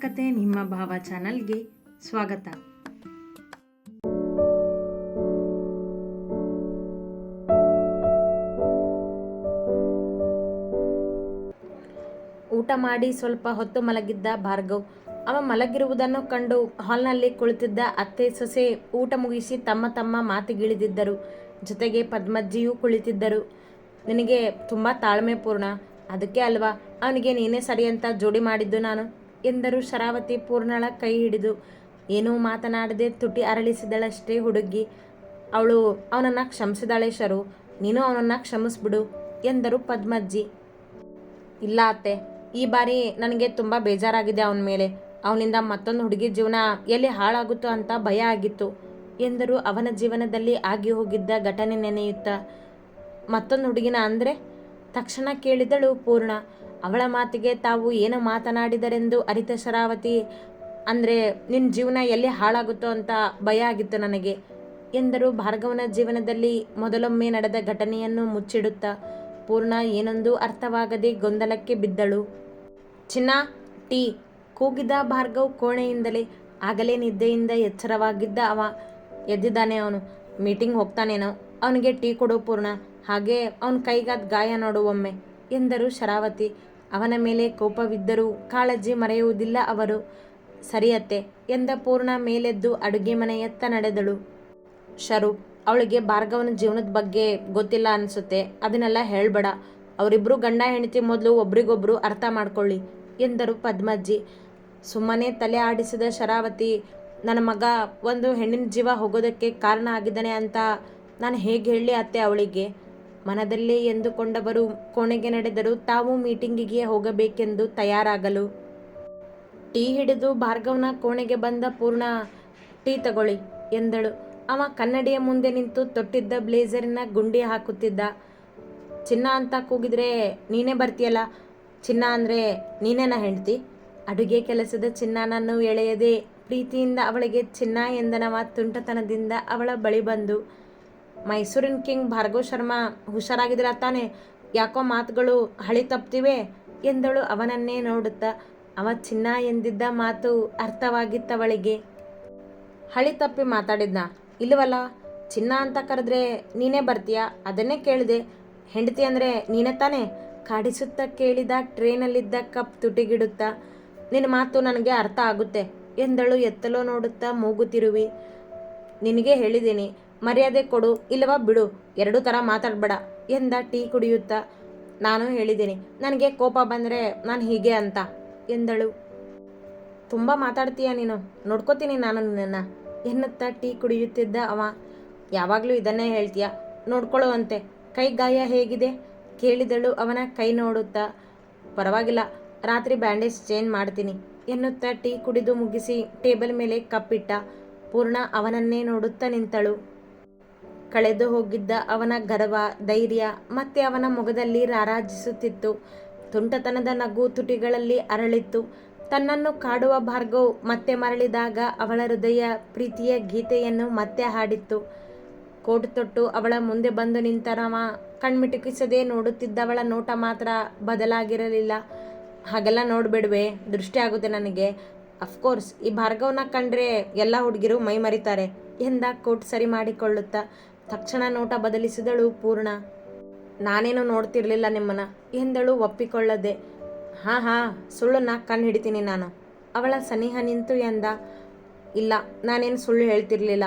ಕತೆ ನಿಮ್ಮ ಭಾವ ಚಾನಲ್ಗೆ ಸ್ವಾಗತ. ಊಟ ಮಾಡಿ ಸ್ವಲ್ಪ ಹೊತ್ತು ಮಲಗಿದ್ದ ಭಾರ್ಗವ್. ಅವ ಮಲಗಿರುವುದನ್ನು ಕಂಡು ಹಾಲ್ನಲ್ಲಿ ಕುಳಿತಿದ್ದ ಅತ್ತೆ ಸೊಸೆ ಊಟ ಮುಗಿಸಿ ತಮ್ಮ ತಮ್ಮ ಮಾತಿಗಿಳಿದಿದ್ದರು. ಜೊತೆಗೆ ಪದ್ಮಜ್ಜಿಯೂ ಕುಳಿತಿದ್ದರು. ನಿನಗೆ ತುಂಬ ತಾಳ್ಮೆ ಪೂರ್ಣ. ಅದಕ್ಕೆ ಅಲ್ವಾ? ಅವನಿಗೆ ನೀನೇ ಸರಿ ಅಂತ ಜೋಡಿ ಮಾಡಿದ್ದು ನಾನು. ಎಂದರು ಶರಾವತಿ ಪೂರ್ಣಳ ಕೈ ಹಿಡಿದು. ಏನೂ ಮಾತನಾಡದೆ ತುಟಿ ಅರಳಿಸಿದಳಷ್ಟೇ ಹುಡುಗಿ. ಅವಳು, ಅವನನ್ನು ಕ್ಷಮಿಸಿದಾಳೆ ಶರು. ನೀನು ಅವನನ್ನು ಕ್ಷಮಿಸ್ಬಿಡು ಎಂದರು ಪದ್ಮಜ್ಜಿ. ಇಲ್ಲ ಅತ್ತೆ, ಈ ಬಾರಿ ನನಗೆ ತುಂಬ ಬೇಜಾರಾಗಿದೆ ಅವನ ಮೇಲೆ. ಅವನಿಂದ ಮತ್ತೊಂದು ಹುಡುಗಿ ಜೀವನ ಎಲ್ಲಿ ಹಾಳಾಗುತ್ತೋ ಅಂತ ಭಯ ಆಗಿತ್ತು ಎಂದರು ಅವನ ಜೀವನದಲ್ಲಿ ಆಗಿ ಹೋಗಿದ್ದ ಘಟನೆ ನೆನೆಯುತ್ತ. ಮತ್ತೊಂದು ಹುಡುಗಿನ ಅಂದರೆ? ತಕ್ಷಣ ಕೇಳಿದಳು ಪೂರ್ಣ. ಅವಳ ಮಾತಿಗೆ ತಾವು ಏನು ಮಾತನಾಡಿದರೆಂದು ಅರಿತ ಶರಾವತಿ, ಅಂದರೆ ನಿನ್ನ ಜೀವನ ಎಲ್ಲಿ ಹಾಳಾಗುತ್ತೋ ಅಂತ ಭಯ ಆಗಿತ್ತು ನನಗೆ, ಎಂದರು ಭಾರ್ಗವನ ಜೀವನದಲ್ಲಿ ಮೊದಲೊಮ್ಮೆ ನಡೆದ ಘಟನೆಯನ್ನು ಮುಚ್ಚಿಡುತ್ತಾ. ಪೂರ್ಣ ಏನೊಂದು ಅರ್ಥವಾಗದೆ ಗೊಂದಲಕ್ಕೆ ಬಿದ್ದಳು. ಚಿನ್ನ, ಟೀ, ಕೂಗಿದ ಭಾರ್ಗವ್ ಕೋಣೆಯಿಂದಲೇ ಆಗಲೇ ನಿದ್ದೆಯಿಂದ ಎಚ್ಚರವಾಗಿದ್ದ ಅವ. ಎದ್ದಿದ್ದಾನೆ ಅವನು. ಮೀಟಿಂಗ್ ಹೋಗ್ತಾನೇನೋ. ಅವನಿಗೆ ಟೀ ಕೊಡು ಪೂರ್ಣ. ಹಾಗೆ ಅವನ ಕೈಗಾದ ಗಾಯ ನೋಡು ಒಮ್ಮೆ ಎಂದರು ಶರಾವತಿ. ಅವನ ಮೇಲೆ ಕೋಪವಿದ್ದರೂ ಕಾಳಜಿ ಮರೆಯುವುದಿಲ್ಲ ಅವರು. ಸರಿಯತ್ತೆ ಎಂದ ಪೂರ್ಣ ಮೇಲೆದ್ದು ಅಡುಗೆ ಮನೆಯತ್ತ ನಡೆದಳು. ಶರು, ಅವಳಿಗೆ ಭಾರ್ಗವನ ಜೀವನದ ಬಗ್ಗೆ ಗೊತ್ತಿಲ್ಲ ಅನಿಸುತ್ತೆ, ಅದನ್ನೆಲ್ಲ ಹೇಳಬೇಡ. ಅವರಿಬ್ಬರು ಗಂಡ ಹೆಂಡತಿ ಮೊದಲು ಒಬ್ರಿಗೊಬ್ರು ಅರ್ಥ ಮಾಡ್ಕೊಳ್ಳಿ ಎಂದರು ಪದ್ಮಜ್ಜಿ. ಸುಮ್ಮನೆ ತಲೆ ಆಡಿಸಿದ ಶರಾವತಿ, ನನ್ನ ಮಗ ಒಂದು ಹೆಣ್ಣಿನ ಜೀವ ಹೋಗೋದಕ್ಕೆ ಕಾರಣ ಆಗಿದ್ದಾನೆ ಅಂತ ನಾನು ಹೇಗೆ ಹೇಳಲಿ ಅತ್ತೆ ಅವಳಿಗೆ? ಮನದಲ್ಲೇ ಎಂದುಕೊಂಡವರು ಕೋಣೆಗೆ ನಡೆದರು ತಾವು ಮೀಟಿಂಗಿಗೆ ಹೋಗಬೇಕೆಂದು ತಯಾರಾಗಲು. ಟೀ ಹಿಡಿದು ಭಾರ್ಗವನ ಕೋಣೆಗೆ ಬಂದ ಪೂರ್ಣ, ಟೀ ತಗೊಳ್ಳಿ ಎಂದಳು. ಅವ ಕನ್ನಡಿಯ ಮುಂದೆ ನಿಂತು ತೊಟ್ಟಿದ್ದ ಬ್ಲೇಸರಿನ ಗುಂಡಿ ಹಾಕುತ್ತಿದ್ದ. ಚಿನ್ನ ಅಂತ ಕೂಗಿದ್ರೆ ನೀನೇ ಬರ್ತೀಯಲ್ಲ? ಚಿನ್ನ ಅಂದರೆ ನೀನೇನ ಹೆಂಡ್ತಿ? ಅಡುಗೆ ಕೆಲಸದ ಚಿನ್ನನನ್ನು ಎಳೆಯದೆ ಪ್ರೀತಿಯಿಂದ ಅವಳಿಗೆ ಚಿನ್ನ ಎಂದನವ ತುಂಟತನದಿಂದ ಅವಳ ಬಳಿ ಬಂದು ಮೈಸೂರಿನ ಕಿಂಗ್ ಭಾರ್ಗವ ಶರ್ಮಾ ಹುಷಾರಾಗಿದ್ರ ತಾನೆ ಯಾಕೋ ಮಾತುಗಳು ಹಳಿ ತಪ್ತಿವೆ ಎಂದಳು ಅವನನ್ನೇ ನೋಡುತ್ತಾ. ಅವ ಚಿನ್ನ ಎಂದಿದ್ದ ಮಾತು ಅರ್ಥವಾಗಿತ್ತವಳಿಗೆ. ಹಳಿ ತಪ್ಪಿ ಮಾತಾಡಿದ್ನ. ಇಲ್ಲವಲ್ಲ, ಚಿನ್ನ ಅಂತ ಕರೆದ್ರೆ ನೀನೇ ಬರ್ತೀಯಾ? ಅದನ್ನೇ ಕೇಳಿದೆ. ಹೆಂಡತಿ ಅಂದರೆ ನೀನೇ ತಾನೇ? ಕಾಡಿಸುತ್ತಾ ಕೇಳಿದ ಟ್ರೇನಲ್ಲಿದ್ದ ಕಪ್ ತುಟಿಗಿಡುತ್ತಾ. ನಿನ್ನ ಮಾತು ನನಗೆ ಅರ್ಥ ಆಗುತ್ತೆ ಎಂದಳು ಎತ್ತಲೋ ನೋಡುತ್ತಾ ಮೂಗುತ್ತಿರುವಿ ನಿನಗೆ ಹೇಳಿದ್ದೀನಿ ಮರ್ಯಾದೆ ಕೊಡು ಇಲ್ಲವಾ ಬಿಡು, ಎರಡೂ ಥರ ಮಾತಾಡಬೇಡ ಎಂದ ಟೀ ಕುಡಿಯುತ್ತಾ. ನಾನು ಹೇಳಿದ್ದೀನಿ, ನನಗೆ ಕೋಪ ಬಂದರೆ ನಾನು ಹೀಗೆ ಅಂತ ಎಂದಳು. ತುಂಬ ಮಾತಾಡ್ತೀಯ ನೀನು? ನೋಡ್ಕೋತೀನಿ ನಾನು ನಿನ್ನನ್ನು ಎನ್ನುತ್ತಾ ಟೀ ಕುಡಿಯುತ್ತಿದ್ದ ಅವ. ಯಾವಾಗಲೂ ಇದನ್ನೇ ಹೇಳ್ತೀಯ? ನೋಡ್ಕೊಳ್ಳುವಂತೆ ಕೈ ಗಾಯ ಹೇಗಿದೆ? ಕೇಳಿದಳು ಅವನ ಕೈ ನೋಡುತ್ತಾ. ಪರವಾಗಿಲ್ಲ, ರಾತ್ರಿ ಬ್ಯಾಂಡೇಜ್ ಚೇಂಜ್ ಮಾಡ್ತೀನಿ ಎನ್ನುತ್ತಾ ಟೀ ಕುಡಿದು ಮುಗಿಸಿ ಟೇಬಲ್ ಮೇಲೆ ಕಪ್ಪಿಟ್ಟ. ಪೂರ್ಣ ಅವನನ್ನೇ ನೋಡುತ್ತಾ ನಿಂತಳು. ಕಳೆದು ಹೋಗಿದ್ದ ಅವನ ಗರ್ವ, ಧೈರ್ಯ ಮತ್ತೆ ಅವನ ಮುಖದಲ್ಲಿ ರಾರಾಜಿಸುತ್ತಿತ್ತು. ತುಂಟತನದ ನಗು ತುಟಿಗಳಲ್ಲಿ ಅರಳಿತ್ತು. ತನ್ನನ್ನು ಕಾಡುವ ಭಾರ್ಗವ್ ಮತ್ತೆ ಮರಳಿದಾಗ ಅವಳ ಹೃದಯ ಪ್ರೀತಿಯ ಗೀತೆಯನ್ನು ಮತ್ತೆ ಹಾಡಿತ್ತು. ಕೋಟ್ ತೊಟ್ಟು ಅವಳ ಮುಂದೆ ಬಂದು ನಿಂತರವ, ಕಣ್ಮಿಟುಕಿಸದೆ ನೋಡುತ್ತಿದ್ದವಳ ನೋಟ ಮಾತ್ರ ಬದಲಾಗಿರಲಿಲ್ಲ. ಹಾಗೆಲ್ಲ ನೋಡ್ಬೇಡ್ವೆ, ದೃಷ್ಟಿ ಆಗುತ್ತೆ ನನಗೆ. ಅಫ್ಕೋರ್ಸ್ ಈ ಭಾರ್ಗವ್ನ ಕಂಡ್ರೆ ಎಲ್ಲ ಹುಡುಗಿರು ಮೈ ಮರಿತಾರೆ ಎಂದ ಕೋಟ್ ಸರಿ ಮಾಡಿಕೊಳ್ಳುತ್ತಾ. ತಕ್ಷಣ ನೋಟ ಬದಲಿಸಿದಳು ಪೂರ್ಣ. ನಾನೇನು ನೋಡ್ತಿರ್ಲಿಲ್ಲ ನಿಮ್ಮನ್ನ. ಎಂದಳು ಒಪ್ಪಿಕೊಳ್ಳದೆ. ಹಾ, ಹಾಂ, ಸುಳ್ಳನ್ನ ಕಣ್ಣು ಹಿಡಿತೀನಿ ನಾನು. ಅವಳ ಸನಿಹ ನಿಂತು ಎಂದ. ಇಲ್ಲ, ನಾನೇನು ಸುಳ್ಳು ಹೇಳ್ತಿರ್ಲಿಲ್ಲ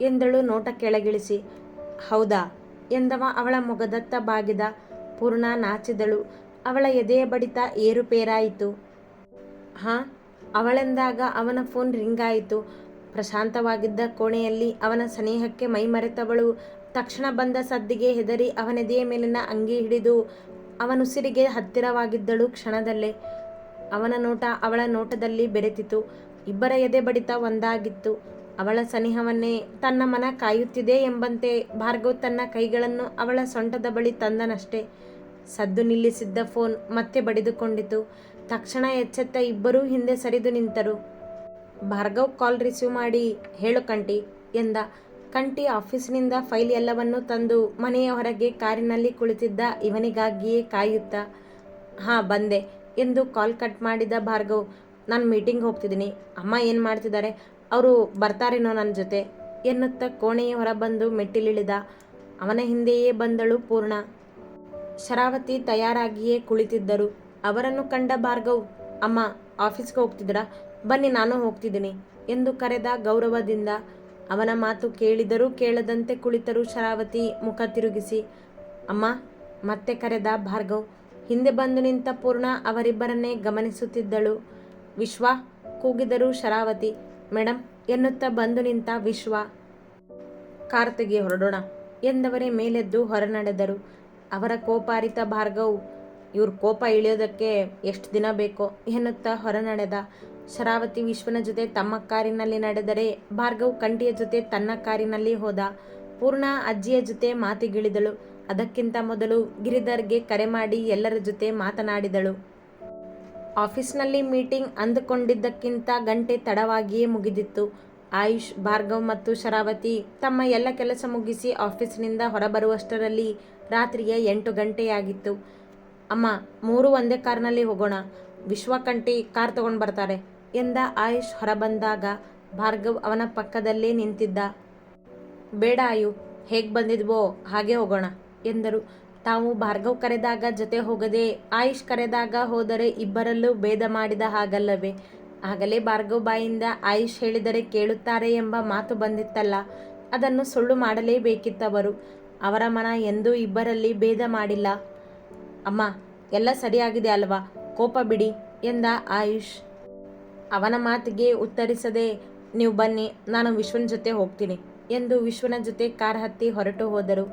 ಎಂದಳು ನೋಟ ಕೆಳಗಿಳಿಸಿ. ಹೌದಾ? ಎಂದವ ಅವಳ ಮೊಗದತ್ತ ಬಾಗಿದ. ಪೂರ್ಣ ನಾಚಿದಳು. ಅವಳ ಎದೆಯ ಬಡಿತ ಏರುಪೇರಾಯಿತು. ಹಾಂ, ಅವಳೆಂದಾಗ ಅವನ ಫೋನ್ ರಿಂಗ್ ಆಯಿತು. ಪ್ರಶಾಂತವಾಗಿದ್ದ ಕೋಣೆಯಲ್ಲಿ ಅವನ ಸನೇಹಕ್ಕೆ ಮೈಮರೆತವಳು ತಕ್ಷಣ ಬಂದ ಸದ್ದಿಗೆ ಹೆದರಿ ಅವನೆದೆಯ ಮೇಲಿನ ಅಂಗಿ ಹಿಡಿದು ಅವನುಸಿರಿಗೆ ಹತ್ತಿರವಾಗಿದ್ದಳು ಕ್ಷಣದಲ್ಲೇ. ಅವನ ನೋಟ ಅವಳ ನೋಟದಲ್ಲಿ ಬೆರೆತಿತು. ಇಬ್ಬರ ಎದೆ ಬಡಿತ ಒಂದಾಗಿತ್ತು. ಅವಳ ಸನಿಹವನ್ನೇ ತನ್ನ ಮನ ಕಾಯುತ್ತಿದೆ ಎಂಬಂತೆ ಭಾರ್ಗವ್ ತನ್ನ ಕೈಗಳನ್ನು ಅವಳ ಸೊಂಟದ ಬಳಿ ತಂದನಷ್ಟೇ. ಸದ್ದು ನಿಲ್ಲಿಸಿದ್ದ ಫೋನ್ ಮತ್ತೆ ಬಡಿದುಕೊಂಡಿತು. ತಕ್ಷಣ ಎಚ್ಚೆತ್ತ ಇಬ್ಬರೂ ಹಿಂದೆ ಸರಿದು ನಿಂತರು. ಭಾರ್ಗವ್ ಕಾಲ್ ರಿಸೀವ್ ಮಾಡಿ, ಹೇಳು ಕಂಟಿ ಎಂದ. ಕಂಟಿ ಆಫೀಸ್ನಿಂದ ಫೈಲ್ ಎಲ್ಲವನ್ನೂ ತಂದು ಮನೆಯ ಹೊರಗೆ ಕಾರಿನಲ್ಲಿ ಕುಳಿತಿದ್ದ ಇವನಿಗಾಗಿಯೇ ಕಾಯುತ್ತಾ, ಹಾಂ, ಬಂದೆ ಎಂದು ಕಾಲ್ ಕಟ್ ಮಾಡಿದ ಭಾರ್ಗವ್, ನಾನು ಮೀಟಿಂಗ್ ಹೋಗ್ತಿದ್ದೀನಿ ಅಮ್ಮ ಏನು ಮಾಡ್ತಿದ್ದಾರೆ ಅವರು ಬರ್ತಾರೇನೋ ನನ್ನ ಜೊತೆ ಎನ್ನುತ್ತಾ ಕೋಣೆಯ ಹೊರಬಂದು ಮೆಟ್ಟಿಲಿಳಿದ. ಅವನ ಹಿಂದೆಯೇ ಬಂದಳು ಪೂರ್ಣ. ಶರಾವತಿ ತಯಾರಾಗಿಯೇ ಕುಳಿತಿದ್ದರು. ಅವರನ್ನು ಕಂಡ ಭಾರ್ಗವ್, ಅಮ್ಮ, ಆಫೀಸ್ಗೆ ಹೋಗ್ತಿದ್ದೀರಾ? ಬನ್ನಿ, ನಾನು ಹೋಗ್ತಿದ್ದೀನಿ ಎಂದು ಕರೆದ ಗೌರವದಿಂದ ಅವನ ಮಾತು ಕೇಳಿದರೂ ಕೇಳದಂತೆ ಕುಳಿತರು ಶರಾವತಿ ಮುಖ ತಿರುಗಿಸಿ, ಅಮ್ಮ, ಮತ್ತೆ ಕರೆದ ಭಾರ್ಗವ್, ಹಿಂದೆ ಬಂದು ನಿಂತ ಪೂರ್ಣ ಅವರಿಬ್ಬರನ್ನೇ ಗಮನಿಸುತ್ತಿದ್ದಳು. ವಿಶ್ವ? ಕೂಗಿದರು ಶರಾವತಿ. ಮೇಡಮ್ ಎನ್ನುತ್ತಾ ಬಂದು ನಿಂತ ವಿಶ್ವ ಕಾರ್ ತೆಗೆ ಹೊರಡೋಣ ಎಂದವರೇ ಮೇಲೆದ್ದು ಹೊರನಡೆದರು. ಅವರ ಕೋಪಾರಿತ ಭಾರ್ಗವ್, ಇವ್ರ ಕೋಪ ಇಳಿಯೋದಕ್ಕೆ ಎಷ್ಟು ದಿನ ಬೇಕೋ ಎನ್ನುತ್ತಾ ಹೊರನಡೆದ ಶರಾವತಿ ವಿಶ್ವನ ಜೊತೆ ತಮ್ಮ ಕಾರಿನಲ್ಲಿ ನಡೆದರೆ ಭಾರ್ಗವ್ ಕಂಠಿಯ ಜೊತೆ ತನ್ನ ಕಾರಿನಲ್ಲಿ ಹೋದ ಪೂರ್ಣ ಅಜ್ಜಿಯ ಜೊತೆ ಮಾತಿಗಿಳಿದಳು. ಅದಕ್ಕಿಂತ ಮೊದಲು ಗಿರಿಧರ್ಗೆ ಕರೆ ಮಾಡಿ ಎಲ್ಲರ ಜೊತೆ ಮಾತನಾಡಿದಳು. ಆಫೀಸ್ನಲ್ಲಿ ಮೀಟಿಂಗ್ ಅಂದುಕೊಂಡಿದ್ದಕ್ಕಿಂತ ಗಂಟೆ ತಡವಾಗಿಯೇ ಮುಗಿದಿತ್ತು. ಆಯುಷ್, ಭಾರ್ಗವ್ ಮತ್ತು ಶರಾವತಿ ತಮ್ಮ ಎಲ್ಲ ಕೆಲಸ ಮುಗಿಸಿ ಆಫೀಸ್ನಿಂದ ಹೊರಬರುವಷ್ಟರಲ್ಲಿ ರಾತ್ರಿಯ ಎಂಟು ಗಂಟೆಯಾಗಿತ್ತು. ಅಮ್ಮ, ಮೂರು ಒಂದೇ ಕಾರ್ನಲ್ಲಿ ಹೋಗೋಣ. ವಿಶ್ವಕಂಠಿ ಕಾರ್ ತಗೊಂಡು ಬರ್ತಾರೆ. ಎಂದ ಆಯುಷ್ ಹೊರಬಂದಾಗ ಭಾರ್ಗವ್ ಅವನ ಪಕ್ಕದಲ್ಲೇ ನಿಂತಿದ್ದ. ಬೇಡ ಆಯು, ಹೇಗೆ ಬಂದಿದ್ವೋ ಹಾಗೆ ಹೋಗೋಣ ಎಂದರು. ತಾವು ಭಾರ್ಗವ್ ಕರೆದಾಗ ಜೊತೆ ಹೋಗದೆ ಆಯುಷ್ ಕರೆದಾಗ ಹೋದರೆ ಇಬ್ಬರಲ್ಲೂ ಭೇದ ಮಾಡಿದ ಹಾಗಲ್ಲವೇ? ಆಗಲೇ ಭಾರ್ಗವ್ ಬಾಯಿಂದ ಆಯುಷ್ ಹೇಳಿದರೆ ಕೇಳುತ್ತಾರೆ ಎಂಬ ಮಾತು ಬಂದಿತ್ತಲ್ಲ, ಅದನ್ನು ಸುಳ್ಳು ಮಾಡಲೇಬೇಕಿತ್ತವರು. ಅವರ ಮನ ಎಂದೂ ಇಬ್ಬರಲ್ಲಿ ಭೇದ ಮಾಡಿಲ್ಲ. ಅಮ್ಮ, ಎಲ್ಲ ಸರಿಯಾಗಿದೆ ಅಲ್ವಾ? ಕೋಪ ಬಿಡಿ ಎಂದ ಆಯುಷ್. ಅವನ ಮಾತಿಗೆ ಉತ್ತರಿಸದೆ, ನೀವು ಬನ್ನಿ, ನಾನು ವಿಶ್ವನ ಜೊತೆ ಹೋಗ್ತೀನಿ ಎಂದು ವಿಶ್ವನ ಜೊತೆ ಕಾರ್ ಹತ್ತಿ ಹೊರಟು ಹೋದರು.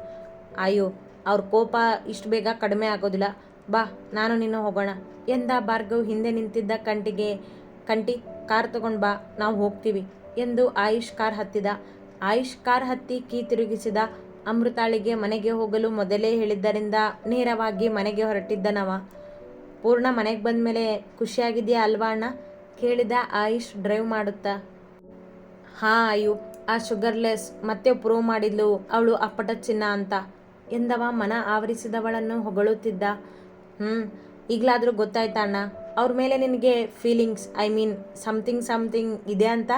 ಅಯ್ಯೋ, ಅವ್ರ ಕೋಪ ಇಷ್ಟು ಬೇಗ ಕಡಿಮೆ ಆಗೋದಿಲ್ಲ. ಬಾ, ನಾನು ನೀನು ಹೋಗೋಣ ಎಂದ ಭಾರ್ಗವ್ ಹಿಂದೆ ನಿಂತಿದ್ದ ಕಂಟಿಗೆ, ಕಂಟಿ, ಕಾರ್ ತಗೊಂಡು ಬಾ, ನಾವು ಹೋಗ್ತೀವಿ ಎಂದು ಆಯುಷ್ ಕಾರ್ ಹತ್ತಿದ. ಆಯುಷ್ ಕಾರ್ ಹತ್ತಿ ಕೀ ತಿರುಗಿಸಿದ. ಅಮೃತಾಳಿಗೆ ಮನೆಗೆ ಹೋಗಲು ಮೊದಲೇ ಹೇಳಿದ್ದರಿಂದ ನೇರವಾಗಿ ಮನೆಗೆ ಹೊರಟಿದ್ದನವ ಪೂರ್ಣ ಮನೆಗೆ ಬಂದ ಮೇಲೆ ಖುಷಿಯಾಗಿದೆಯಾ ಅಲ್ವಾ ಅಣ್ಣ? ಕೇಳಿದ ಆಯುಷ್ ಡ್ರೈವ್ ಮಾಡುತ್ತಾ, ಹಾ ಆಯು, ಆ ಶುಗರ್ಲೆಸ್, ಮತ್ತೆ ಪ್ರೂವ್ ಮಾಡಿದ್ಲು, ಅವಳು ಅಪ್ಪಟ ಚಿನ್ನ ಅಂತ. ಎಂದವ ಮನ ಆವರಿಸಿದವಳನ್ನು ಹೊಗಳುತ್ತಿದ್ದ. ಹ್ಞೂ ಈಗಲಾದರೂ ಗೊತ್ತಾಯ್ತಾ ಅಣ್ಣ, ಅವ್ರ ಮೇಲೆ ನಿನಗೆ feelings I mean something something ಇದೆ ಅಂತ?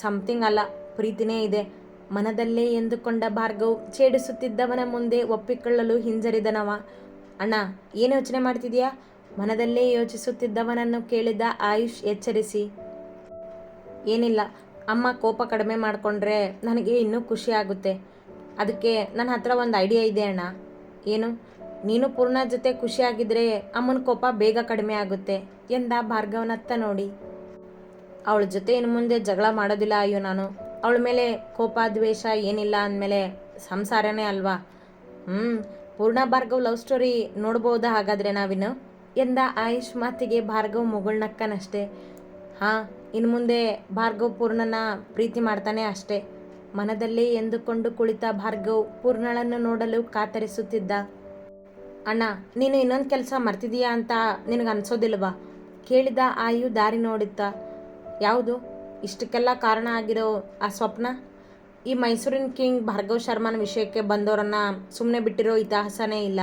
ಸಮಥಿಂಗ್ ಅಲ್ಲ, ಪ್ರೀತಿನೇ ಇದೆ. ಮನದಲ್ಲೇ ಎಂದುಕೊಂಡ ಭಾರ್ಗವ್ ಛೇಡಿಸುತ್ತಿದ್ದವನ ಮುಂದೆ ಒಪ್ಪಿಕೊಳ್ಳಲು ಹಿಂಜರಿದನವ. ಅಣ್ಣ, ಏನು ಯೋಚನೆ ಮಾಡ್ತಿದೀಯಾ? ಮನದಲ್ಲೇ ಯೋಚಿಸುತ್ತಿದ್ದವನನ್ನು ಕೇಳಿದ ಆಯುಷ್ ಎಚ್ಚರಿಸಿ, ಏನಿಲ್ಲ, ಅಮ್ಮ ಕೋಪ ಕಡಿಮೆ ಮಾಡಿಕೊಂಡ್ರೆ ನನಗೆ ಇನ್ನೂ ಖುಷಿ ಆಗುತ್ತೆ. ಅದಕ್ಕೆ ನನ್ನ ಹತ್ರ ಒಂದು ಐಡಿಯಾ ಇದೆ ಅಣ್ಣ. ಏನು? ನೀನು ಪೂರ್ಣ ಜೊತೆ ಖುಷಿಯಾಗಿದ್ದರೆ ಅಮ್ಮನ ಕೋಪ ಬೇಗ ಕಡಿಮೆ ಆಗುತ್ತೆ ಎಂದ ಭಾರ್ಗವನತ್ತ ನೋಡಿ. ಅವಳ ಜೊತೆ ಇನ್ನು ಮುಂದೆ ಜಗಳ ಮಾಡೋದಿಲ್ಲ ಅಯ್ಯೋ ನಾನು. ಅವಳ ಮೇಲೆ ಕೋಪ, ದ್ವೇಷ ಏನಿಲ್ಲ ಅಂದಮೇಲೆ ಸಂಸಾರನೇ ಅಲ್ವಾ? ಹ್ಞೂ ಪೂರ್ಣ ಭಾರ್ಗವ್ ಲವ್ ಸ್ಟೋರಿ ನೋಡ್ಬೋದಾ ಹಾಗಾದರೆ ನಾವಿನ್ನು? ಎಂದ ಆಯುಷ್ ಮಾತಿಗೆ ಭಾರ್ಗವ್ ಮುಗುಳ್ನಕ್ಕನಷ್ಟೇ. ಹಾಂ ಇನ್ನು ಮುಂದೆ ಭಾರ್ಗವ್ ಪೂರ್ಣನ ಪ್ರೀತಿ ಮಾಡ್ತಾನೆ ಅಷ್ಟೇ. ಮನದಲ್ಲಿ ಎಂದುಕೊಂಡು ಕುಳಿತ ಭಾರ್ಗವ್ ಪೂರ್ಣಳನ್ನು ನೋಡಲು ಕಾತರಿಸುತ್ತಿದ್ದ. ಅಣ್ಣ, ನೀನು ಇನ್ನೊಂದು ಕೆಲಸ ಮರ್ತಿದೀಯಾ ಅಂತ ನಿನಗೆ ಅನ್ಸೋದಿಲ್ವಾ ಕೇಳಿದ ಆಯು ದಾರಿ ನೋಡುತ್ತಾ. ಯಾವುದು? ಇಷ್ಟಕ್ಕೆಲ್ಲ ಕಾರಣ ಆಗಿರೋ ಆ ಸ್ವಪ್ನ? ಈ ಮೈಸೂರಿನ ಕಿಂಗ್ ಭಾರ್ಗವ್ ಶರ್ಮನ ವಿಷಯಕ್ಕೆ ಬಂದವರನ್ನ ಸುಮ್ಮನೆ ಬಿಟ್ಟಿರೋ ಇತಿಹಾಸನೇ ಇಲ್ಲ.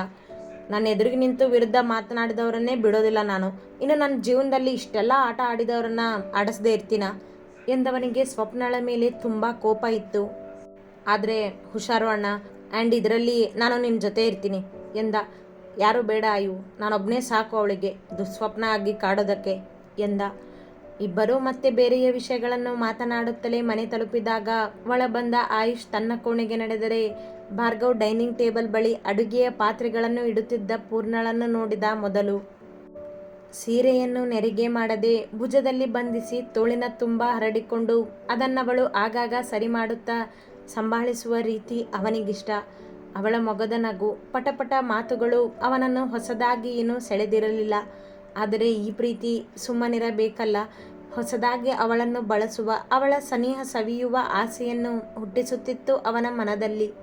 ನನ್ನ ಎದುರಿಗೆ ನಿಂತು ವಿರುದ್ಧ ಮಾತನಾಡಿದವರನ್ನೇ ಬಿಡೋದಿಲ್ಲ ನಾನು. ಇನ್ನು ನನ್ನ ಜೀವನದಲ್ಲಿ ಇಷ್ಟೆಲ್ಲ ಆಟ ಆಡಿದವರನ್ನ ಆಡಿಸದೇ ಇರ್ತೀನ? ಎಂದವನಿಗೆ ಸ್ವಪ್ನಳ ಮೇಲೆ ತುಂಬ ಕೋಪ ಇತ್ತು. ಆದರೆ, ಹುಷಾರು ಅಣ್ಣ, ಆ್ಯಂಡ್ ಇದರಲ್ಲಿ ನಾನು ನಿಮ್ಮ ಜೊತೆ ಇರ್ತೀನಿ ಎಂದ. ಯಾರು ಬೇಡ ಆಯು ನಾನೊಬ್ಬನೇ ಸಾಕು ಅವಳಿಗೆ, ದುಸ್ವಪ್ನ ಆಗಿ ಕಾಡೋದಕ್ಕೆ ಎಂದ. ಇಬ್ಬರೂ ಮತ್ತೆ ಬೇರೆಯ ವಿಷಯಗಳನ್ನು ಮಾತನಾಡುತ್ತಲೇ ಮನೆ ತಲುಪಿದಾಗ ಒಳ ಬಂದ ಆಯುಷ್ ತನ್ನ ಕೋಣೆಗೆ ನಡೆದರೆ ಭಾರ್ಗವ್ ಡೈನಿಂಗ್ ಟೇಬಲ್ ಬಳಿ ಅಡುಗೆಯ ಪಾತ್ರೆಗಳನ್ನು ಇಡುತ್ತಿದ್ದ ಪೂರ್ಣಳನ್ನು ನೋಡಿದ ಮೊದಲು. ಸೀರೆಯನ್ನು ನೆರಿಗೆ ಮಾಡದೆ ಭುಜದಲ್ಲಿ ಬಂಧಿಸಿ ತೋಳಿನ ತುಂಬ ಹರಡಿಕೊಂಡು ಅದನ್ನವಳು ಆಗಾಗ ಸರಿ ಮಾಡುತ್ತಾ ಸಂಭಾಳಿಸುವ ರೀತಿ ಅವನಿಗಿಷ್ಟ. ಅವಳ ಮೊಗದ ನಗು ಪಟಪಟ ಮಾತುಗಳು ಅವನನ್ನು ಹೊಸದಾಗಿ ಏನೂ ಸೆಳೆದಿರಲಿಲ್ಲ. ಆದರೆ ಈ ಪ್ರೀತಿ ಸುಮ್ಮನಿರಬೇಕಲ್ಲ. ಹೊಸದಾಗಿ ಅವಳನ್ನು ಬಳಸುವ, ಅವಳ ಸನಿಹ ಸವಿಯುವ ಆಸೆಯನ್ನು ಹುಟ್ಟಿಸುತ್ತಿತ್ತು ಅವನ ಮನದಲ್ಲಿ.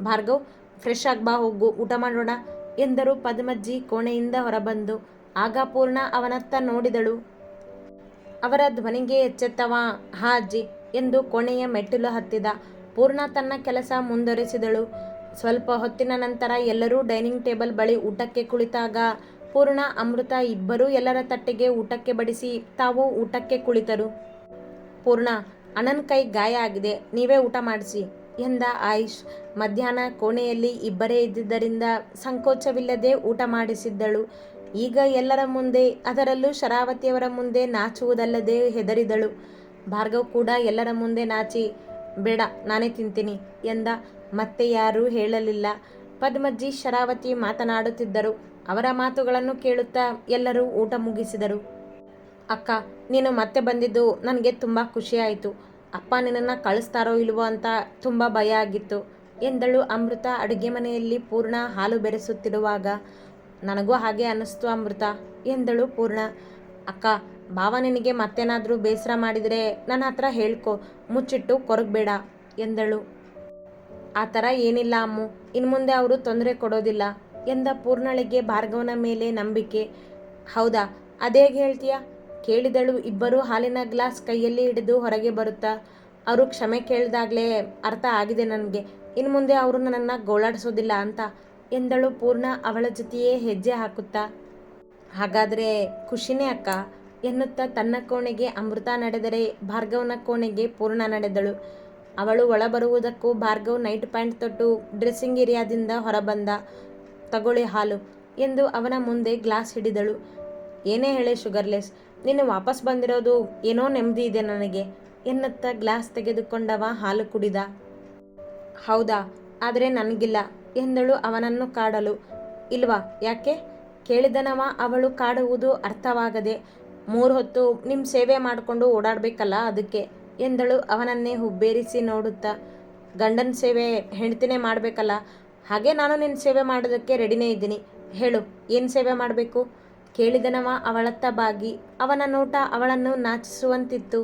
ಭಾರ್ಗವ್ ಫ್ರೆಶ್ ಆಗ್ಬಾ, ಹೋಗು, ಊಟ ಮಾಡೋಣ, ಎಂದರು ಪದ್ಮಜ್ಜಿ ಕೋಣೆಯಿಂದ ಹೊರಬಂದು. ಆಗ ಪೂರ್ಣ ಅವನತ್ತ ನೋಡಿದಳು. ಅವರ ಧ್ವನಿಗೆ ಎಚ್ಚೆತ್ತವ, ಹಾ ಅಜ್ಜಿ, ಎಂದು ಕೋಣೆಯ ಮೆಟ್ಟಿಲು ಹತ್ತಿದ. ಪೂರ್ಣ ತನ್ನ ಕೆಲಸ ಮುಂದುವರೆಸಿದಳು. ಸ್ವಲ್ಪ ಹೊತ್ತಿನ ನಂತರ ಎಲ್ಲರೂ ಡೈನಿಂಗ್ ಟೇಬಲ್ ಬಳಿ ಊಟಕ್ಕೆ ಕುಳಿತಾಗ ಪೂರ್ಣ ಅಮೃತ ಇಬ್ಬರೂ ಎಲ್ಲರ ತಟ್ಟೆಗೆ ಊಟಕ್ಕೆ ಬಡಿಸಿ ತಾವು ಊಟಕ್ಕೆ ಕುಳಿತರು. ಪೂರ್ಣ, ಅಣ್ಣನ ಕೈ ಗಾಯ ಆಗಿದೆ, ನೀವೇ ಊಟ ಮಾಡಿಸಿ ಎಂದ ಆಯುಷ್. ಮಧ್ಯಾಹ್ನ ಕೋಣೆಯಲ್ಲಿ ಇಬ್ಬರೇ ಇದ್ದಿದ್ದರಿಂದ ಸಂಕೋಚವಿಲ್ಲದೆ ಊಟ ಮಾಡಿಸಿದ್ದಳು. ಈಗ ಎಲ್ಲರ ಮುಂದೆ, ಅದರಲ್ಲೂ ಶರಾವತಿಯವರ ಮುಂದೆ ನಾಚುವುದಲ್ಲದೆ ಹೆದರಿದಳು. ಭಾರ್ಗವ್ ಕೂಡ ಎಲ್ಲರ ಮುಂದೆ ನಾಚಿ, ಬೇಡ, ನಾನೇ ತಿಂತೀನಿ ಎಂದ. ಮತ್ತೆ ಯಾರೂ ಹೇಳಲಿಲ್ಲ. ಪದ್ಮಜ್ಜಿ, ಶರಾವತಿ ಮಾತನಾಡುತ್ತಿದ್ದರು. ಅವರ ಮಾತುಗಳನ್ನು ಕೇಳುತ್ತಾ ಎಲ್ಲರೂ ಊಟ ಮುಗಿಸಿದರು. ಅಕ್ಕ, ನೀನು ಮತ್ತೆ ಬಂದಿದ್ದು ನನಗೆ ತುಂಬ ಖುಷಿಯಾಯಿತು. ಅಪ್ಪ ನಿನ್ನನ್ನು ಕಳಿಸ್ತಾರೋ ಇಲ್ವೋ ಅಂತ ತುಂಬ ಭಯ ಆಗಿತ್ತು, ಎಂದಳು ಅಮೃತ ಅಡುಗೆ ಮನೆಯಲ್ಲಿ ಪೂರ್ಣ ಹಾಲು ಬೆರೆಸುತ್ತಿರುವಾಗ. ನನಗೂ ಹಾಗೆ ಅನ್ನಿಸ್ತು ಅಮೃತ, ಎಂದಳು ಪೂರ್ಣ. ಅಕ್ಕ, ಭಾವ ನಿನಗೆ ಮತ್ತೇನಾದರೂ ಬೇಸರ ಮಾಡಿದರೆ ನನ್ನ ಹತ್ರ ಹೇಳ್ಕೊ, ಮುಚ್ಚಿಟ್ಟು ಕೊರಗಬೇಡ, ಎಂದಳು. ಆ ಥರ ಏನಿಲ್ಲ ಅಮ್ಮು ಇನ್ನು ಮುಂದೆ ಅವರು ತೊಂದರೆ ಕೊಡೋದಿಲ್ಲ. ಎಂದ ಪೂರ್ಣಳಿಗೆ ಭಾರ್ಗವನ ಮೇಲೆ ನಂಬಿಕೆ. ಹೌದಾ? ಅದೇ ಹೇಳ್ತೀಯಾ? ಕೇಳಿದಳು ಇಬ್ಬರು ಹಾಲಿನ ಗ್ಲಾಸ್ ಕೈಯಲ್ಲಿ ಹಿಡಿದು ಹೊರಗೆ ಬರುತ್ತಾ? ಅವರು ಕ್ಷಮೆ ಕೇಳಿದಾಗಲೇ ಅರ್ಥ ಆಗಿದೆ ನನಗೆ. ಇನ್ನು ಮುಂದೆ ಅವರು ನನ್ನನ್ನು ಗೋಳಾಡಿಸೋದಿಲ್ಲ ಅಂತ ಎಂದಳು ಪೂರ್ಣ ಅವಳ ಜೊತೆಯೇ ಹೆಜ್ಜೆ ಹಾಕುತ್ತಾ. ಹಾಗಾದರೆ ಖುಷಿನೇ ಅಕ್ಕ? ಎನ್ನುತ್ತಾ ತನ್ನ ಕೋಣೆಗೆ ಅಮೃತ ನಡೆದರೆ ಭಾರ್ಗವನ ಕೋಣೆಗೆ ಪೂರ್ಣ ನಡೆದಳು. ಅವಳು ಒಳಬರುವುದಕ್ಕೂ ಭಾರ್ಗವ್ ನೈಟ್ ಪ್ಯಾಂಟ್ ತೊಟ್ಟು ಡ್ರೆಸ್ಸಿಂಗ್ ಏರಿಯಾದಿಂದ ಹೊರಬಂದ. ತಗೊಳ್ಳಿ ಹಾಲು ಎಂದು ಅವನ ಮುಂದೆ ಗ್ಲಾಸ್ ಹಿಡಿದಳು. ಏನೇ ಹೇಳೆ, ಶುಗರ್ಲೆಸ್, ನೀನು ವಾಪಸ್ ಬಂದಿರೋದು ಏನೋ ನೆಮ್ಮದಿ ಇದೆ ನನಗೆ ಎನ್ನುತ್ತ ಗ್ಲಾಸ್ ತೆಗೆದುಕೊಂಡವ ಹಾಲು ಕುಡಿದ. ಹೌದಾ, ಆದರೆ ನನಗಿಲ್ಲ ಎಂದಳು ಅವನನ್ನು ಕಾಡಲು. ಇಲ್ವಾ, ಯಾಕೆ? ಕೇಳಿದನವ ಅವಳು ಕಾಡುವುದು ಅರ್ಥವಾಗದೆ. ಮೂರು ಹೊತ್ತು ನಿಮ್ಮ ಸೇವೆ ಮಾಡಿಕೊಂಡು ಓಡಾಡಬೇಕಲ್ಲ ಅದಕ್ಕೆ ಎಂದಳು ಅವನನ್ನೇ ಹುಬ್ಬೇರಿಸಿ ನೋಡುತ್ತಾ. ಗಂಡನ ಸೇವೆ ಹೆಂಡ್ತಿನೇ ಮಾಡಬೇಕಲ್ಲ ಹಾಗೆ ನಾನು ನಿನ್ನ ಸೇವೆ ಮಾಡೋದಕ್ಕೆ ರೆಡಿನೇ ಇದ್ದೀನಿ. ಹೇಳು, ಏನು ಸೇವೆ ಮಾಡಬೇಕು? ಕೇಳಿದನವ ಅವಳತ್ತ ಬಾಗಿ, ಅವನ ನೋಟ ಅವಳನ್ನು ನಾಚಿಸುವಂತಿತ್ತು.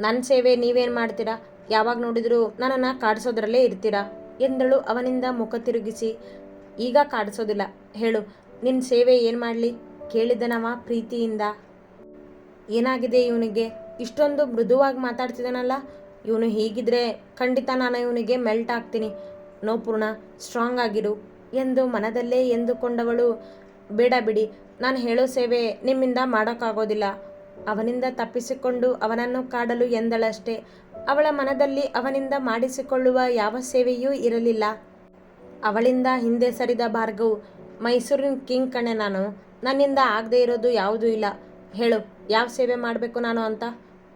ನನ್ನ ಸೇವೆ ನೀವೇನು ಮಾಡ್ತೀರಾ? ಯಾವಾಗ ನೋಡಿದರೂ ನನ್ನನ್ನು ಕಾಡಿಸೋದ್ರಲ್ಲೇ ಇರ್ತೀರಾ? ಎಂದಳು ಅವನಿಂದ ಮುಖ ತಿರುಗಿಸಿ. ಈಗ ಕಾಡಿಸೋದಿಲ್ಲ. ಹೇಳು ನಿನ್ನ ಸೇವೆ ಏನು ಮಾಡಲಿ? ಕೇಳಿದನವ ಪ್ರೀತಿಯಿಂದ. ಏನಾಗಿದೆ ಇವನಿಗೆ? ಇಷ್ಟೊಂದು ಮೃದುವಾಗಿ ಮಾತಾಡ್ತಿದ್ದಾನಲ್ಲ ಇವನು ಹೀಗಿದ್ರೆ ಖಂಡಿತ ನಾನು ಇವನಿಗೆ ಮೆಲ್ಟ್ ಆಗ್ತೀನಿ. ನೋ ಪೂರ್ಣ ಸ್ಟ್ರಾಂಗ್ ಆಗಿರು. ಎಂದು ಮನದಲ್ಲೇ ಎಂದುಕೊಂಡವಳು, ಬೇಡ ಬಿಡಿ, ನಾನು ಹೇಳೋ ಸೇವೆ ನಿಮ್ಮಿಂದ ಮಾಡೋಕ್ಕಾಗೋದಿಲ್ಲ. ಅವನಿಂದ ತಪ್ಪಿಸಿಕೊಂಡು ಅವನನ್ನು ಕಾಡಲು ಎಂದಳಷ್ಟೇ, ಅವಳ ಮನದಲ್ಲಿ ಅವನಿಂದ ಮಾಡಿಸಿಕೊಳ್ಳುವ ಯಾವ ಸೇವೆಯೂ ಇರಲಿಲ್ಲ. ಅವಳಿಂದ ಹಿಂದೆ ಸರಿದ ಭಾರ್ಗವ್, ಮೈಸೂರಿನ ಕಿಂಗ್ ಕಣೆ ನಾನು, ನನ್ನಿಂದ ಆಗದೆ ಇರೋದು ಯಾವುದೂ ಇಲ್ಲ. ಹೇಳು, ಯಾವ ಸೇವೆ ಮಾಡಬೇಕು ನಾನು ಅಂತ?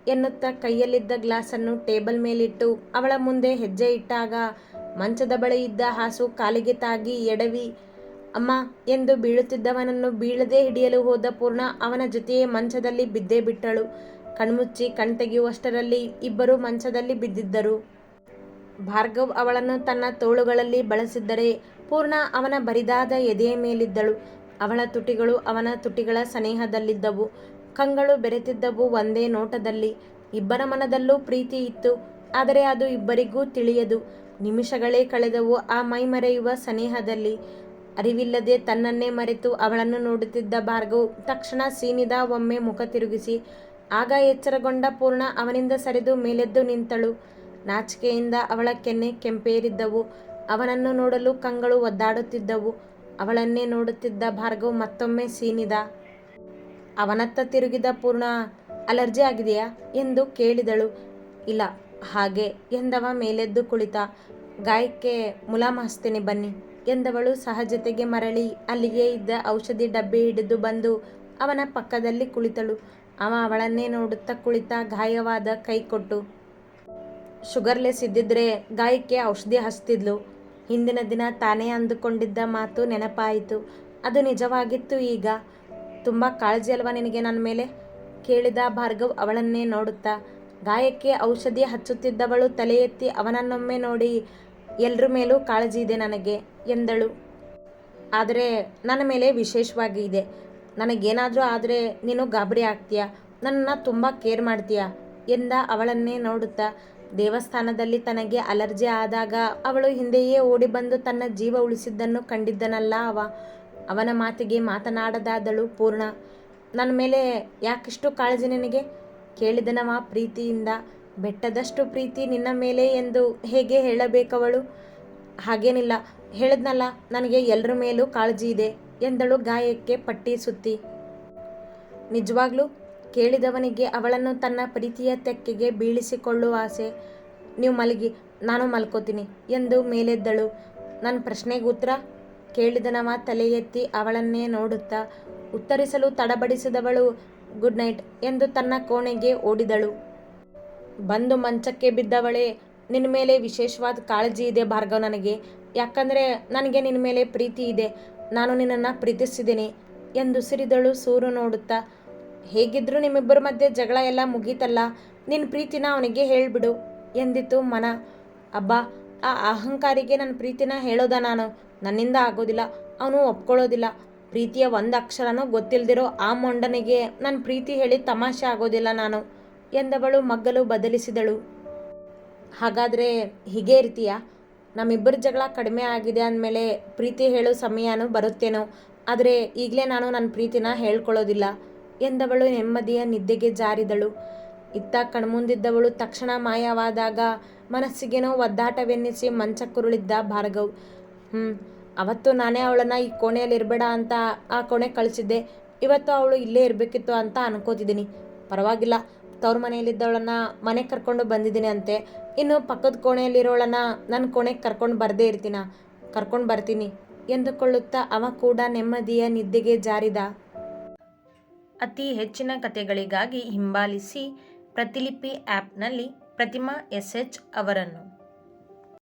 ಎನ್ನುತ್ತಾ ಕೈಯಲ್ಲಿದ್ದ ಗ್ಲಾಸನ್ನು ಟೇಬಲ್ ಮೇಲಿಟ್ಟು ಅವಳ ಮುಂದೆ ಹೆಜ್ಜೆ ಇಟ್ಟಾಗ ಮಂಚದ ಬಳಿ ಇದ್ದ ಹಾಸು ಕಾಲಿಗೆ ತಾಗಿ ಎಡವಿ, ಅಮ್ಮ, ಎಂದು ಬೀಳುತ್ತಿದ್ದವನನ್ನು ಬೀಳದೆ ಹಿಡಿಯಲು ಹೋದ ಪೂರ್ಣ ಅವನ ಜೊತೆಯೇ ಮಂಚದಲ್ಲಿ ಬಿದ್ದೇ ಬಿಟ್ಟಳು. ಕಣ್ಮುಚ್ಚಿ ಕಣ್ತೆಗೆಯುವಷ್ಟರಲ್ಲಿ ಇಬ್ಬರು ಮಂಚದಲ್ಲಿ ಬಿದ್ದಿದ್ದರು. ಭಾರ್ಗವ್ ಅವಳನ್ನು ತನ್ನ ತೋಳುಗಳಲ್ಲಿ ಬಳಸಿದ್ದರೆ ಪೂರ್ಣ ಅವನ ಬರಿದಾದ ಎದೆಯ ಮೇಲಿದ್ದಳು. ಅವಳ ತುಟಿಗಳು ಅವನ ತುಟಿಗಳ ಸನೇಹದಲ್ಲಿದ್ದವು. ಕಂಗಳು ಬೆರೆತಿದ್ದವು ಒಂದೇ ನೋಟದಲ್ಲಿ. ಇಬ್ಬರ ಮನದಲ್ಲೂ ಪ್ರೀತಿ ಇತ್ತು, ಆದರೆ ಅದು ಇಬ್ಬರಿಗೂ ತಿಳಿಯದು. ನಿಮಿಷಗಳೇ ಕಳೆದವು. ಆ ಮೈಮರೆಯುವ ಸನೇಹದಲ್ಲಿ ಅರಿವಿಲ್ಲದೆ ತನ್ನನ್ನೇ ಮರೆತು ಅವಳನ್ನು ನೋಡುತ್ತಿದ್ದ ಭಾರ್ಗವ್ ತಕ್ಷಣ ಸೀನಿದ ಒಮ್ಮೆ ಮುಖ ತಿರುಗಿಸಿ, ಆಗ ಎಚ್ಚರಗೊಂಡ ಪೂರ್ಣ ಅವನಿಂದ ಸರಿದು ಮೇಲೆದ್ದು ನಿಂತಳು. ನಾಚಿಕೆಯಿಂದ ಅವಳ ಕೆನ್ನೆ ಕೆಂಪೇರಿದ್ದವು. ಅವನನ್ನು ನೋಡಲು ಕಂಗಳು ಒದ್ದಾಡುತ್ತಿದ್ದವು. ಅವಳನ್ನೇ ನೋಡುತ್ತಿದ್ದ ಭಾರ್ಗವ್ ಮತ್ತೊಮ್ಮೆ ಸೀನಿದ, ಅವನತ್ತ ತಿರುಗಿದ ಪೂರ್ಣ, ಅಲರ್ಜಿ ಆಗಿದೆಯಾ ಎಂದು ಕೇಳಿದಳು. ಇಲ್ಲ ಹಾಗೆ ಎಂದವ ಮೇಲೆದ್ದು ಕುಳಿತ. ಗಾಯಕ್ಕೆ ಮುಲಾಮ ಹಸ್ತೀನಿ ಬನ್ನಿ. ಎಂದವಳು ಸಹಜತೆಗೆ ಮರಳಿ ಅಲ್ಲಿಯೇ ಇದ್ದ ಔಷಧಿ ಡಬ್ಬಿ ಹಿಡಿದು ಬಂದು ಅವನ ಪಕ್ಕದಲ್ಲಿ ಕುಳಿತಳು. ಅವ ಅವಳನ್ನೇ ನೋಡುತ್ತಾ ಕುಳಿತ ಗಾಯವಾದ ಕೈ ಕೊಟ್ಟು. ಶುಗರ್ಲೆಸ್ ಇದ್ದಿದ್ರೆ ಗಾಯಕ್ಕೆ ಔಷಧಿ ಹಸ್ತಿದ್ಲು ಹಿಂದಿನ ದಿನ ತಾನೇ ಅಂದುಕೊಂಡಿದ್ದ ಮಾತು ನೆನಪಾಯಿತು. ಅದು ನಿಜವಾಗಿತ್ತು ಈಗ. ತುಂಬ ಕಾಳಜಿ ಅಲ್ವಾ ನಿನಗೆ ನನ್ನ ಮೇಲೆ? ಕೇಳಿದ ಭಾರ್ಗವ್ ಅವಳನ್ನೇ ನೋಡುತ್ತಾ ಗಾಯಕ್ಕೆ ಔಷಧಿ ಹಚ್ಚುತ್ತಿದ್ದವಳು ತಲೆ ಎತ್ತಿ ಅವನನ್ನೊಮ್ಮೆ ನೋಡಿ, ಎಲ್ರ ಮೇಲೂ ಕಾಳಜಿ ಇದೆ ನನಗೆ ಎಂದಳು. ಆದರೆ ನನ್ನ ಮೇಲೆ ವಿಶೇಷವಾಗಿ ಇದೆ. ನನಗೇನಾದರೂ ಆದರೆ ನೀನು ಗಾಬರಿ ಆಗ್ತೀಯ? ನನ್ನನ್ನು ತುಂಬ ಕೇರ್ ಮಾಡ್ತೀಯ? ಎಂದ ಅವಳನ್ನೇ ನೋಡುತ್ತಾ. ದೇವಸ್ಥಾನದಲ್ಲಿ ತನಗೆ ಅಲರ್ಜಿ ಆದಾಗ ಅವಳು ಹಿಂದೆಯೇ ಓಡಿ ಬಂದು ತನ್ನ ಜೀವ ಉಳಿಸಿದ್ದನ್ನು ಕಂಡಿದ್ದನಲ್ಲ ಅವ. ಅವನ ಮಾತಿಗೆ ಮಾತನಾಡದಾದಳು ಪೂರ್ಣ. ನನ್ನ ಮೇಲೆ ಯಾಕಿಷ್ಟು ಕಾಳಜಿ ನಿನಗೆ? ಕೇಳಿದನವ ಪ್ರೀತಿಯಿಂದ. ಬೆಟ್ಟದಷ್ಟು ಪ್ರೀತಿ ನಿನ್ನ ಮೇಲೆ ಎಂದು ಹೇಗೆ ಹೇಳಬೇಕವಳು? ಹಾಗೇನಿಲ್ಲ. ಹೇಳಿದ್ನಲ್ಲ, ನನಗೆ ಎಲ್ಲರ ಮೇಲೂ ಕಾಳಜಿ ಇದೆ ಎಂದಳು ಗಾಯಕ್ಕೆ ಪಟ್ಟಿ ಸುತ್ತಿ. ನಿಜವಾಗ್ಲೂ ಕೇಳಿದವನಿಗೆ ಅವಳನ್ನು ತನ್ನ ಪ್ರೀತಿಯ ತೆಕ್ಕೆಗೆ ಬೀಳಿಸಿಕೊಳ್ಳುವ ಆಸೆ. ನೀವು ಮಲಗಿ, ನಾನು ಮಲ್ಕೋತೀನಿ ಎಂದು ಮೇಲೆದ್ದಳು. ನನ್ನ ಪ್ರಶ್ನೆಗೆ ಉತ್ತರ? ಕೇಳಿದನವ ತಲೆ ಎತ್ತಿ ಅವಳನ್ನೇ ನೋಡುತ್ತಾ, ಉತ್ತರಿಸಲು ತಡಬಡಿಸಿದವಳು ಗುಡ್ ನೈಟ್ ಎಂದು ತನ್ನ ಕೋಣೆಗೆ ಓಡಿದಳು. ಬಂದು ಮಂಚಕ್ಕೆ ಬಿದ್ದವಳೆ, ನಿನ್ನ ಮೇಲೆ ವಿಶೇಷವಾದ ಕಾಳಜಿ ಇದೆ ಭಾರ್ಗವ್ ನನಗೆ. ಯಾಕಂದರೆ ನನಗೆ ನಿನ್ನ ಮೇಲೆ ಪ್ರೀತಿ ಇದೆ. ನಾನು ನಿನ್ನನ್ನು ಪ್ರೀತಿಸಿದ್ದೀನಿ ಎಂದು ಸಿರಿದಳು ಸೂರು ನೋಡುತ್ತಾ. ಹೇಗಿದ್ದರೂ ನಿಮ್ಮಿಬ್ಬರ ಮಧ್ಯೆ ಜಗಳ ಎಲ್ಲ ಮುಗೀತಲ್ಲ, ನಿನ್ನ ಪ್ರೀತಿನ ಅವನಿಗೆ ಹೇಳಿಬಿಡು ಎಂದಿತು ಮನ. ಅಬ್ಬಾ, ಆ ಅಹಂಕಾರಿಗೆ ನನ್ನ ಪ್ರೀತಿನ ಹೇಳೋದ ನಾನು. ನನ್ನಿಂದ ಆಗೋದಿಲ್ಲ, ಅವನು ಒಪ್ಕೊಳ್ಳೋದಿಲ್ಲ. ಪ್ರೀತಿಯ ಒಂದು ಅಕ್ಷರನೂ ಗೊತ್ತಿಲ್ದಿರೋ ಆ ಮೊಂಡನಿಗೆ ನನ್ನ ಪ್ರೀತಿ ಹೇಳಿ ತಮಾಷೆ ಆಗೋದಿಲ್ಲ ನಾನು, ಎಂದವಳು ಮಗ್ಗಲು ಬದಲಿಸಿದಳು. ಹಾಗಾದರೆ ಹೀಗೆ ಇರ್ತೀಯ? ನಮ್ಮಿಬ್ಬರ ಜಗಳ ಕಡಿಮೆ ಆಗಿದೆ ಅಂದಮೇಲೆ ಪ್ರೀತಿ ಹೇಳೋ ಸಮಯನೂ ಬರುತ್ತೇನೋ, ಆದರೆ ಈಗಲೇ ನಾನು ನನ್ನ ಪ್ರೀತಿನ ಹೇಳ್ಕೊಳ್ಳೋದಿಲ್ಲ, ಎಂದವಳು ನೆಮ್ಮದಿಯ ನಿದ್ದೆಗೆ ಜಾರಿದಳು. ಇತ್ತ ಕಣ್ಮುಂದಿದ್ದವಳು ತಕ್ಷಣ ಮಾಯವಾದಾಗ ಮನಸ್ಸಿಗೇನೋ ಒದ್ದಾಟವೆನ್ನಿಸಿ ಮಂಚಕ್ಕುರುಳಿದ್ದ ಭಾರ್ಗವ್. ಹ್ಞೂ ಅವತ್ತು ನಾನೇ ಅವಳನ್ನು ಈ ಕೋಣೆಯಲ್ಲಿ ಇರಬೇಡ ಅಂತ ಆ ಕೋಣೆ ಕಳಿಸಿದ್ದೆ. ಇವತ್ತು ಅವಳು ಇಲ್ಲೇ ಇರಬೇಕಿತ್ತು ಅಂತ ಅನ್ಕೋತಿದ್ದೀನಿ. ಪರವಾಗಿಲ್ಲ. ತವ್ರ ಮನೆಯಲ್ಲಿದ್ದವಳನ್ನ ಮನೆಗೆ ಕರ್ಕೊಂಡು ಬಂದಿದ್ದೀನಿ ಅಂತೆ. ಇನ್ನು ಪಕ್ಕದ ಕೋಣೆಯಲ್ಲಿರೋಳನ್ನ ನನ್ನ ಕೋಣೆಗೆ ಕರ್ಕೊಂಡು ಬರದೇ ಇರ್ತೀನ? ಕರ್ಕೊಂಡು ಬರ್ತೀನಿ ಎಂದುಕೊಳ್ಳುತ್ತಾ ಅವ ಕೂಡ ನೆಮ್ಮದಿಯ ನಿದ್ದೆಗೆ ಜಾರಿದ. ಅತಿ ಹೆಚ್ಚಿನ ಕಥೆಗಳಿಗಾಗಿ ಹಿಂಬಾಲಿಸಿ ಪ್ರತಿಲಿಪಿ ಆ್ಯಪ್ನಲ್ಲಿ ಪ್ರತಿಮಾ ಎಸ್ ಎಚ್ ಅವರನ್ನು.